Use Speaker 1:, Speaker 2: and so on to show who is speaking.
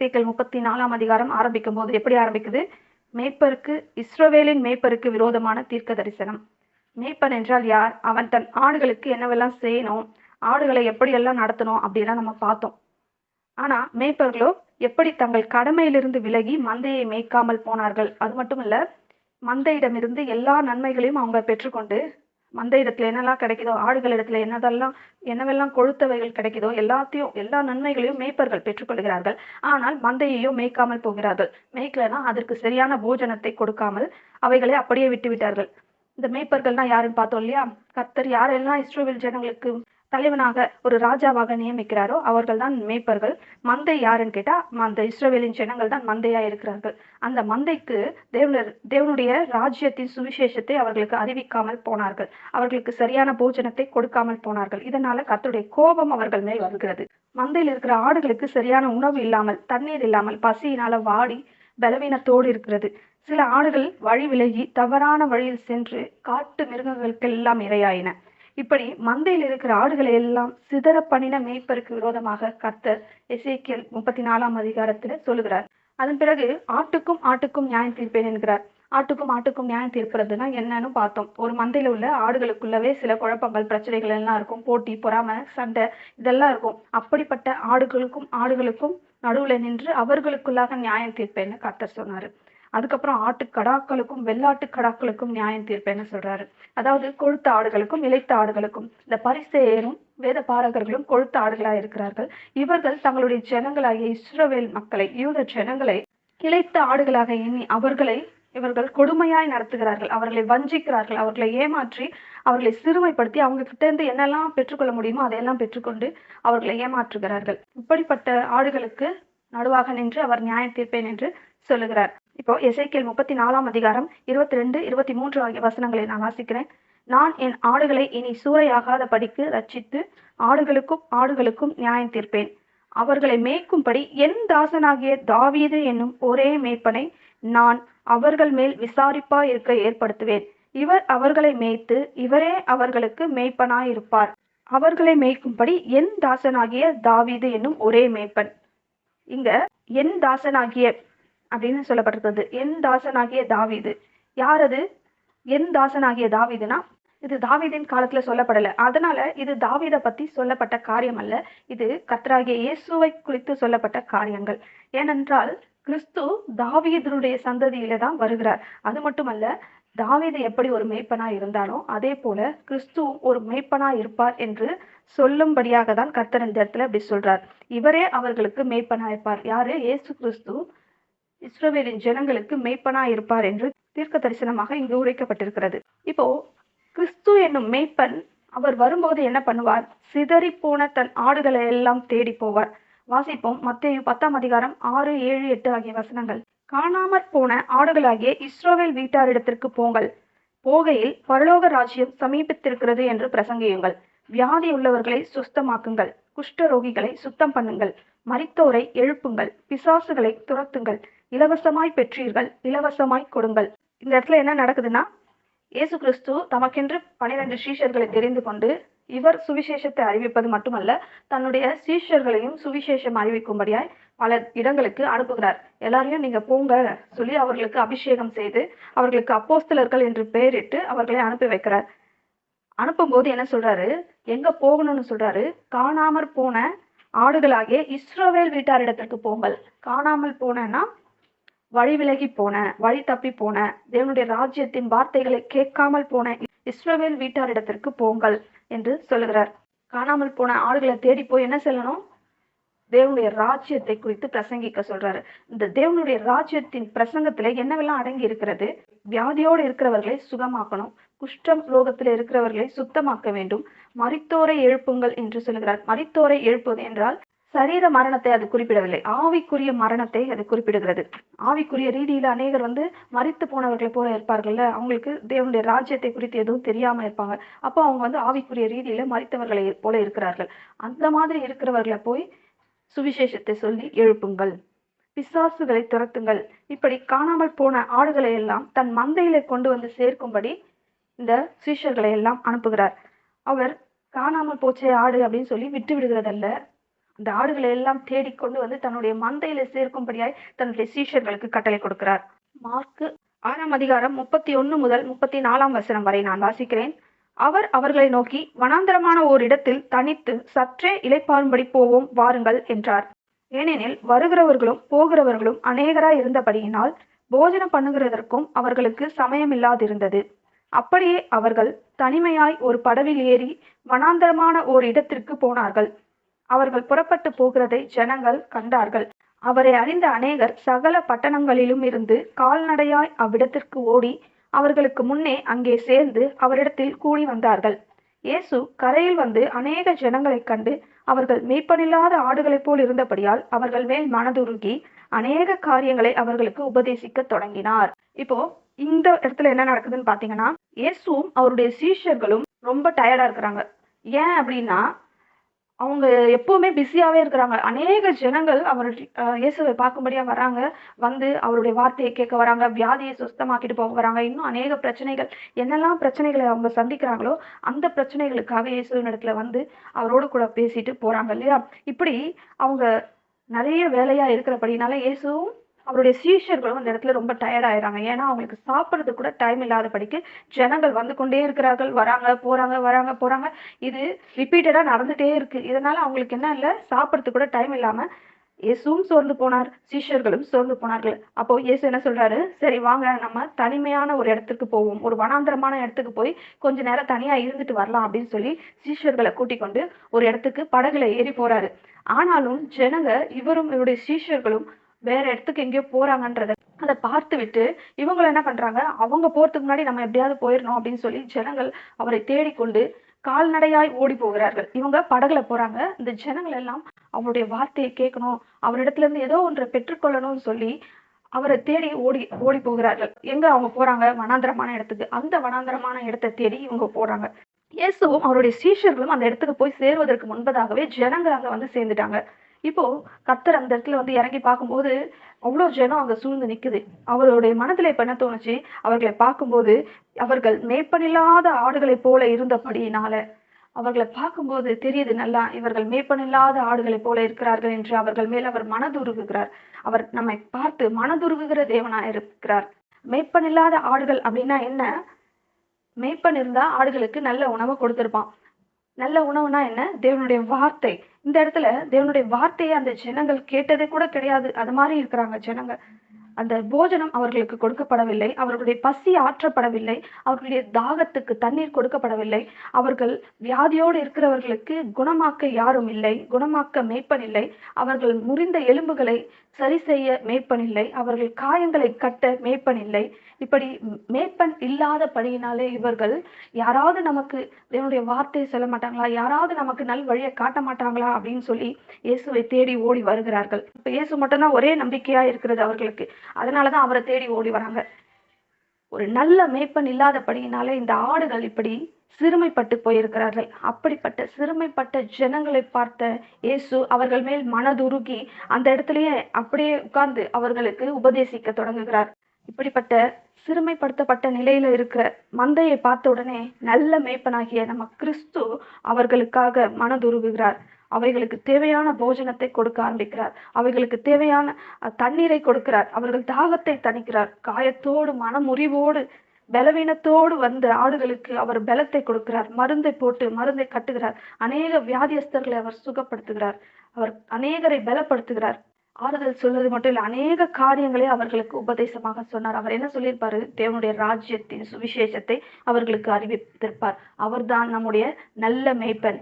Speaker 1: எஸ்பேக்கள் முப்பத்தி நாலாம் அதிகாரம் ஆரம்பிக்கும் போது எப்படி ஆரம்பிக்குது? மேய்ப்பருக்கு இஸ்ரோவேலின் மேய்ப்பருக்கு விரோதமான தீர்க்க தரிசனம். மேய்ப்பன் என்றால் யார்? அவன் தன் ஆடுகளுக்கு என்னவெல்லாம் செய்யணும்? ஆடுகளை எப்படியெல்லாம் நடத்தணும்? அப்படிலாம் நம்ம பார்த்தோம். ஆனா மேய்ப்பர்களோ எப்படி தங்கள் கடமையிலிருந்து விலகி மந்தையை மேய்க்காமல் போனார்கள்? அது மட்டும் இல்ல மந்தையிடமிருந்து எல்லா நன்மைகளையும் அவங்க பெற்றுக்கொண்டு மந்த இடத்துல என்னெல்லாம் கிடைக்குதோ ஆடுகள் இடத்துல என்னதெல்லாம் என்னவெல்லாம் கொழுத்தவைகள் கிடைக்குதோ எல்லாத்தையும் எல்லா நன்மைகளையும் மேய்ப்பர்கள் பெற்றுக்கொள்கிறார்கள். ஆனால் மந்தையையும் மேய்க்காமல் போகிறார்கள். மேய்க்கலனா அதற்கு சரியான போஜனத்தை கொடுக்காமல் அவைகளை அப்படியே விட்டு விட்டார்கள் இந்த மேய்ப்பர்கள்னா யாருன்னு பார்த்தோம் இல்லையா? கத்தர் யாரெல்லாம் இஸ்ரோவேல் ஜனங்களுக்கு தலைவனாக ஒரு ராஜாவாக நியமிக்கிறாரோ அவர்கள் தான் மேய்ப்பர்கள். மந்தை யாருன்னு கேட்டா அந்த இஸ்ரவேலின் ஜனங்கள் தான் மந்தையா இருக்கிறார்கள். அந்த மந்தைக்கு தேவனர் தேவனுடைய ராஜ்யத்தின் சுவிசேஷத்தை அவர்களுக்கு அறிவிக்காமல் போனார்கள். அவர்களுக்கு சரியான போஜனத்தை கொடுக்காமல் போனார்கள். இதனால கத்துடைய கோபம் அவர்கள் மேல் வருகிறது. மந்தையில் இருக்கிற ஆடுகளுக்கு சரியான உணவு இல்லாமல் தண்ணீர் இல்லாமல் பசியினால வாடி பலவீனத்தோடு இருக்கிறது. சில ஆடுகள் வழி விலகி தவறான வழியில் சென்று காட்டு மிருகங்களுக்கெல்லாம் இரையாயின. இப்படி மந்தையில் இருக்கிற ஆடுகளை எல்லாம் சிதற பண்ணின மேய்ப்பருக்கு விரோதமாக கர்த்தர் எசேக்கியல் முப்பத்தி நாலாம் அதிகாரத்துல சொல்லுகிறார். அதன் பிறகு ஆட்டுக்கும் ஆட்டுக்கும் நியாயம் தீர்ப்பேன் என்கிறார். ஆட்டுக்கும் ஆட்டுக்கும் நியாயம் தீர்க்கிறதுனா என்னன்னு பார்த்தோம். ஒரு மந்தையில உள்ள ஆடுகளுக்குள்ளவே சில குழப்பங்கள் பிரச்சனைகள் எல்லாம் இருக்கும். போட்டி பொறாமை சண்டை இதெல்லாம் இருக்கும். அப்படிப்பட்ட ஆடுகளுக்கும் ஆடுகளுக்கும் நடுவுல நின்று அவர்களுக்குள்ளாக நியாயம் தீர்ப்பேன்னு கர்த்தர் சொன்னாரு. அதுக்கப்புறம் ஆட்டு கடாக்களுக்கும் வெள்ளாட்டு கடாக்களுக்கும் நியாயம் தீர்ப்பேன்னு சொல்றாரு? அதாவது கொழுத்த ஆடுகளுக்கும் இழைத்த ஆடுகளுக்கும். இந்த பரிசேயரும் வேத பாரகர்களும் கொழுத்த ஆடுகளாக இருக்கிறார்கள். இவர்கள் தங்களுடைய ஜனங்களாகிய இஸ்ரவேல் மக்களை யூத ஜனங்களை கிளைத்த ஆடுகளாக எண்ணி அவர்களை இவர்கள் கொடுமையாய் நடத்துகிறார்கள். அவர்களை வஞ்சிக்கிறார்கள். அவர்களை ஏமாற்றி அவர்களை சிறுமைப்படுத்தி அவங்க கிட்ட இருந்து என்னெல்லாம் பெற்றுக்கொள்ள முடியுமோ அதையெல்லாம் பெற்றுக்கொண்டு அவர்களை ஏமாற்றுகிறார்கள். இப்படிப்பட்ட ஆடுகளுக்கு நடுவாக நின்று அவர் நியாய தீர்ப்பேன் என்று சொல்லுகிறார். இப்போ எசைக்கியல் முப்பத்தி நாலாம் அதிகாரம் இருபத்தி ரெண்டு இருபத்தி மூன்று ஆகிய வசனங்களை நான் வாசிக்கிறேன். நான் என் ஆடுகளை இனி சூறையாகாத படிக்கு ரட்சித்து ஆடுகளுக்கும் ஆடுகளுக்கும் நியாயம் தீர்ப்பேன். அவர்களை மேய்க்கும்படி என் தாசனாகிய தாவீது என்னும் ஒரே மேய்ப்பனை நான் அவர்கள் மேல் விசாரிப்பா இருக்க ஏற்படுத்துவேன். இவர் அவர்களை மேய்த்து இவரே அவர்களுக்கு மேய்ப்பனாயிருப்பார். அவர்களை மேய்க்கும்படி என் தாசனாகிய தாவீது என்னும் ஒரே மேய்ப்பன். இங்க என் தாசனாகிய அப்படின்னு சொல்லப்பட்டிருக்கிறது. என் தாசனாகிய தாவீது. யார் அது என் தாசனாகிய தாவிதுனா இது தாவீதின் காலத்துல சொல்லப்படல. அதனால இது தாவீதை பத்தி சொல்லப்பட்ட காரியம் அல்ல. இது கத்ராகிய இயேசுவை குறித்து சொல்லப்பட்ட காரியங்கள். ஏனென்றால் கிறிஸ்து தாவீதனுடைய சந்ததியில தான் வருகிறார். அது மட்டுமல்ல தாவீது எப்படி ஒரு மேய்ப்பனா இருந்தானோ அதே போல கிறிஸ்து ஒரு மேய்ப்பனா இருப்பார் என்று சொல்லும்படியாக தான் கர்த்தர் இந்த இடத்துல அப்படி சொல்றார். இவரே அவர்களுக்கு மேய்ப்பனா இருப்பார். யாரு? இயேசு கிறிஸ்து. இஸ்ரோவேலின் ஜனங்களுக்கு மேய்ப்பனா இருப்பார் என்று தீர்க்க தரிசனமாக இங்கு உரைக்கப்பட்டிருக்கிறது. இப்போ கிறிஸ்து என்னும் மேய்ப்பன் அவர் வரும்போது என்ன பண்ணுவார்? சிதறி போன தன் ஆடுகளை எல்லாம் தேடி போவார். வாசிப்போம் மத்திய பத்தாம் அதிகாரம் ஆறு ஏழு எட்டு ஆகிய வசனங்கள். காணாமற் போன ஆடுகளாகிய இஸ்ரோவேல் வீட்டாரிடத்திற்கு போங்கள். போகையில் பரலோக ராஜ்யம் சமீபித்திருக்கிறது என்று பிரசங்கியுங்கள். வியாதி உள்ளவர்களை சுஸ்தமாக்குங்கள். குஷ்டரோகிகளை சுத்தம் பண்ணுங்கள். மரித்தோரை எழுப்புங்கள். பிசாசுகளை துரத்துங்கள். இலவசமாய் பெற்றீர்கள் இலவசமாய் கொடுங்கள். இந்த இடத்துல என்ன நடக்குதுன்னா இயேசு கிறிஸ்து தமக்கென்று பனிரெண்டு சீஷர்களை தெரிந்து கொண்டு இவர் சுவிசேஷத்தை அறிவிப்பது மட்டுமல்ல தன்னுடைய சீஷர்களையும் சுவிசேஷம் அறிவிக்கும்படியாய் பல இடங்களுக்கு அனுப்புகிறார். எல்லாரையும் நீங்க போங்க சொல்லி அவர்களுக்கு அபிஷேகம் செய்து அவர்களுக்கு அப்போஸ்தலர்கள் என்று பெயரிட்டு அவர்களை அனுப்பி வைக்கிறார். அனுப்பும்போது என்ன சொல்றாரு? எங்க போகணும்னு சொல்றாரு? காணாமற் போன ஆடுகளாகிய இஸ்ரோவேல் வீட்டாரிடத்திற்கு போங்கள். காணாமல் போனேன்னா வழி விலகி போன வழி தப்பி போன தேவனுடைய ராஜ்யத்தின் வார்த்தைகளை கேட்காமல் போன இஸ்ரவேல் வீட்டாரிடத்திற்கு போங்கள் என்று சொல்லுகிறார். காணாமல் போன ஆடுகளை தேடி போய் என்ன சொல்லணும்? தேவனுடைய ராஜ்யத்தை குறித்து பிரசங்கிக்க சொல்றாரு. இந்த தேவனுடைய ராஜ்யத்தின் பிரசங்கத்துல என்னவெல்லாம் அடங்கி இருக்கிறது? வியாதியோடு இருக்கிறவர்களை சுகமாக்கணும் குஷ்டம் ரோகத்தில் இருக்கிறவர்களை சுத்தமாக்க வேண்டும் மரித்தோரை எழுப்புங்கள் என்று சொல்லுகிறார். மரித்தோரை எழுப்புவது என்றால் சரீர மரணத்தை அது குறிப்பிடவில்லை. ஆவிக்குரிய மரணத்தை அது குறிப்பிடுகிறது. ஆவிக்குரிய ரீதியில அநேகர் வந்து மறித்து போனவர்களை போல இருப்பார்கள்ல. அவங்களுக்கு தேவனுடைய ராஜ்யத்தை குறித்து எதுவும் தெரியாம இருப்பாங்க. அப்போ அவங்க வந்து ஆவிக்குரிய ரீதியில மறித்தவர்களை போல இருக்கிறார்கள். அந்த மாதிரி இருக்கிறவர்களை போய் சுவிசேஷத்தை சொல்லி எழுப்புங்கள். பிசாசுகளை துரத்துங்கள். இப்படி காணாமல் போன ஆடுகளை எல்லாம் தன் மந்தையில கொண்டு வந்து சேர்க்கும்படி இந்த சீஷர்களை எல்லாம் அனுப்புகிறார். அவர் காணாமல் போச்சே ஆடு அப்படின்னு சொல்லி விட்டு விடுகிறதல்ல அந்த ஆடுகளை எல்லாம் தேடிக்கொண்டு வந்து தன்னுடைய மந்தையில சேர்க்கும்படியாய் தன்னுடைய சீஷர்களுக்கு கட்டளை கொடுக்கிறார். மார்க்கு ஆறாம் அதிகாரம் முப்பத்தி ஒன்னு முதல் முப்பத்தி நாலாம் வசனம் வரை நான் வாசிக்கிறேன். அவர் அவர்களை நோக்கி வனாந்தரமான ஓரிடத்தில் தனித்து சற்றே இழைப்பாரும்படி போவோம் வாருங்கள் என்றார். ஏனெனில் வருகிறவர்களும் போகிறவர்களும் அநேகராய் இருந்தபடியினால் போஜனம் பண்ணுகிறதற்கும் அவர்களுக்கு சமயமில்லாதிருந்தது. அப்படியே அவர்கள் தனிமையாய் ஒரு படவில் ஏறி வனாந்தரமான ஓர் இடத்திற்கு போனார்கள். அவர்கள் புறப்பட்டு போகிறதை ஜனங்கள் கண்டார்கள். அவரை அறிந்த அநேகர் சகல பட்டணங்களிலும் இருந்து கால்நடையாய் அவ்விடத்திற்கு ஓடி அவர்களுக்கு முன்னே அங்கே சேர்ந்து அவரிடத்தில் கூடி வந்தார்கள். இயேசு கரையில் வந்து அநேக ஜனங்களைக் கண்டு அவர்கள் மேய்ப்பனில்லாத ஆடுகளைப் போல் இருந்தபடியால் அவர்கள் மேல் மனதுருகி அநேக காரியங்களை அவர்களுக்கு உபதேசிக்க தொடங்கினார். இப்போ இந்த இடத்துல என்ன நடக்குதுன்னு பாத்தீங்கன்னா இயேசுவும் அவருடைய சீஷர்களும் ரொம்ப டயர்டா இருக்கிறாங்க. ஏன் அப்படின்னா அவங்க எப்பவுமே பிஸியாகவே இருக்கிறாங்க. அநேக ஜனங்கள் அவர் இயேசுவை பார்க்கும்படியாக வராங்க வந்து அவருடைய வார்த்தையை கேட்க வராங்க. வியாதியை சுஸ்தமாக்கிட்டு போக வராங்க. இன்னும் அநேக பிரச்சனைகள். என்னெல்லாம் பிரச்சனைகளை அவங்க சந்திக்கிறாங்களோ அந்த பிரச்சனைகளுக்காக இயேசுவின் இடத்துல வந்து அவரோடு கூட பேசிட்டு போகிறாங்க இல்லையா? இப்படி அவங்க நிறைய வேலையாக இருக்கிறபடினால இயேசுவும் அவருடைய சீஷர்களும் அந்த இடத்துல ரொம்ப டயர்ட் ஆயிடுறாங்க. ஏன்னா அவங்களுக்கு சாப்பிட்றது கூட டைம் இல்லாத படிக்கு ஜனங்கள் வந்து கொண்டே இருக்கிறார்கள். வராங்க போறாங்க வராங்க போறாங்க. இது ரிப்பீட்டடா நடந்துட்டே இருக்கு. இதனால அவங்களுக்கு என்ன இல்லை? சாப்பிட்றதுக்கு கூட டைம் இல்லாம இயேசுவும் சோர்ந்து போனார். சீஷர்களும் சோர்ந்து போனார்கள். அப்போ இயேசு என்ன சொல்றாரு? சரி வாங்க நம்ம தனிமையான ஒரு இடத்துக்கு போவோம். ஒரு வனாந்தரமான இடத்துக்கு போய் கொஞ்ச நேரம் தனியா இருந்துட்டு வரலாம் அப்படின்னு சொல்லி சீஷர்களை கூட்டிக் கொண்டு ஒரு இடத்துக்கு படகுல ஏறி போறாரு. ஆனாலும் ஜனங்க இவரும் இவருடைய சீஷர்களும் வேற இடத்துக்கு எங்கேயோ போறாங்கன்றத அதை பார்த்து விட்டு இவங்களை என்ன பண்றாங்க? அவங்க போறதுக்கு முன்னாடி நம்ம எப்படியாவது போயிடணும் அப்படின்னு சொல்லி ஜனங்கள் அவரை தேடிக்கொண்டு கால்நடையாய் ஓடி போகிறார்கள். இவங்க படகுல போறாங்க. இந்த ஜனங்கள் எல்லாம் அவருடைய வார்த்தையை கேட்கணும். அவரிடத்துல இருந்து ஏதோ ஒன்றை பெற்றுக்கொள்ளணும்னு சொல்லி அவரை தேடி ஓடி ஓடி போகிறார்கள். எங்க அவங்க போறாங்க? வனாந்தரமான இடத்துக்கு. அந்த வனாந்தரமான இடத்தை தேடி இவங்க போறாங்க. இயேசுவும் அவருடைய சீஷர்களும் அந்த இடத்துக்கு போய் சேருவதற்கு முன்பதாகவே ஜனங்கள் அங்க வந்து சேர்ந்துட்டாங்க. இப்போ கத்தர் அந்த இடத்துல வந்து இறங்கி பார்க்கும்போது அவ்வளோ ஜனம் அங்க சூழ்ந்து நிக்குது. அவருடைய மனதுல இப்போ என்ன தோணுச்சு? அவர்களை பார்க்கும்போது அவர்கள் மேய்ப்பனில்லாத ஆடுகளைப் போல இருந்தபடியினால அவர்களை பார்க்கும்போது தெரியுது நல்லா இவர்கள் மேப்பனில்லாத ஆடுகளைப் போல இருக்கிறார்கள் என்று அவர்கள் மேல் அவர் மனதுருகுகிறார். அவர் நம்மை பார்த்து மனதுருகுகிற தேவனாக இருக்கிறார். மேய்ப்பனில்லாத ஆடுகள் அப்படின்னா என்ன? மேய்ப்பன் இருந்தா ஆடுகளுக்கு நல்ல உணவை கொடுத்திருப்பான். நல்ல உணவுனா என்ன? தேவனுடைய வார்த்தை. இந்த இடத்துல தேவனுடைய வார்த்தையை அந்த ஜனங்கள் கேட்டதே கூட கிடையாது. அது மாதிரி இருக்கிறாங்க ஜனங்க அந்த போஜனம் அவர்களுக்கு கொடுக்கப்படவில்லை. அவர்களுடைய பசி ஆற்றப்படவில்லை. அவர்களுடைய தாகத்துக்கு தண்ணீர் கொடுக்கப்படவில்லை. அவர்கள் வியாதியோடு இருக்கிறவர்களுக்கு குணமாக்க யாரும் இல்லை. குணமாக்க மேய்ப்பன் இல்லை அவர்கள் முறிந்த எலும்புகளை சரி செய்ய மேய்ப்பன் இல்லை அவர்கள் காயங்களை கட்ட மேய்ப்பன் இல்லை இப்படி மேய்ப்பன் இல்லாத படியினாலே இவர்கள் யாராவது நமக்கு தேவனுடைய வார்த்தையை சொல்ல மாட்டாங்களா? யாராவது நமக்கு நல் வழியை காட்ட மாட்டாங்களா? அப்படின்னு சொல்லி இயேசுவை தேடி ஓடி வருகிறார்கள். இப்ப இயேசு மட்டும்தான் ஒரே நம்பிக்கையா இருக்கிறது அவர்களுக்கு. அதனாலதான் அவரை தேடி ஓடி வராங்க. ஒரு நல்ல மேய்ப்பன் இல்லாதபடியினாலே இந்த ஆடுகள் இப்படி சிறுமைப்பட்டு போயிருக்கிறார்கள். அப்படிப்பட்ட சிறுமைப்பட்ட ஜனங்களை பார்த்த இயேசு அவர்கள் மேல் மனதுருகி அந்த இடத்திலேயே அப்படியே உட்கார்ந்து அவர்களுக்கு உபதேசிக்க தொடங்குகிறார். இப்படிப்பட்ட சிறுமைப்படுத்தப்பட்ட நிலையில இருக்கிற மந்தையை பார்த்த உடனே நல்ல மேய்ப்பனாகிய நம்ம கிறிஸ்து அவர்களுக்காக மனதுருகுகிறார். அவைகளுக்கு தேவையான போஜனத்தை கொடுக்க ஆரம்பிக்கிறார். அவைகளுக்கு தேவையான தண்ணீரை கொடுக்கிறார். அவர்கள் தாகத்தை தணிக்கிறார். காயத்தோடு மனமுறிவோடு பலவீனத்தோடு வந்த ஆடுகளுக்கு அவர் பலத்தை கொடுக்கிறார். மருந்தை போட்டு மருந்தை கட்டுகிறார். அநேக வியாதியஸ்தர்களை அவர் சுகப்படுத்துகிறார். அவர் அநேகரை பலப்படுத்துகிறார். ஆறுதல் சொல்வது மட்டும் இல்லை அநேக காரியங்களை அவர்களுக்கு உபதேசமாக சொன்னார். அவர் என்ன சொல்லியிருப்பாரு? தேவனுடைய ராஜ்யத்தின் சுவிசேஷத்தை அவர்களுக்கு அறிவித்திருப்பார். அவர்தான் நம்முடைய நல்ல மேய்ப்பன்.